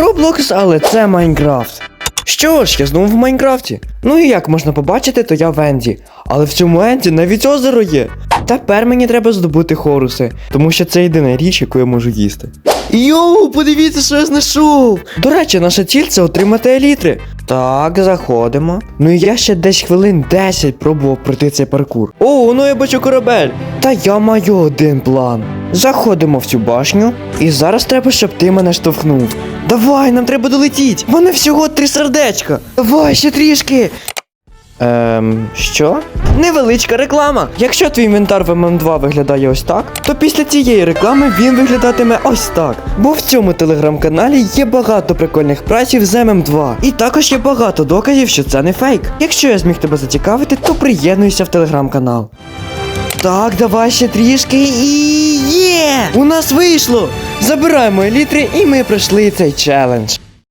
Роблокс, але це Майнкрафт. Що ж, я знову в Майнкрафті. Ну і як можна побачити, то я в Енді. Але в цьому Енді навіть озеро є. Тепер мені треба здобути хоруси, тому що це єдина річ, яку я можу їсти. Йоу, подивіться, що я знайшов! До речі, наша ціль це отримати елітри. Так, заходимо. Ну і я ще десь хвилин 10 пробував пройти цей паркур. О, ну я бачу корабель. Та я маю один план. Заходимо в цю башню, і зараз треба, щоб ти мене штовхнув. Давай, нам треба долетіть. В мене всього три сердечка. Давай ще трішки. Ем, що? Невеличка реклама. Якщо твій інвентар в ММ2 виглядає ось так, то після цієї реклами він виглядатиме ось так. Бо в цьому телеграм-каналі є багато прикольних праців з ММ2. І також є багато доказів, що це не фейк. Якщо я зміг тебе зацікавити, то приєднуйся в телеграм-канал. Так, давай ще трішки і є! У нас вийшло! Забираємо елітри і ми пройшли цей челендж.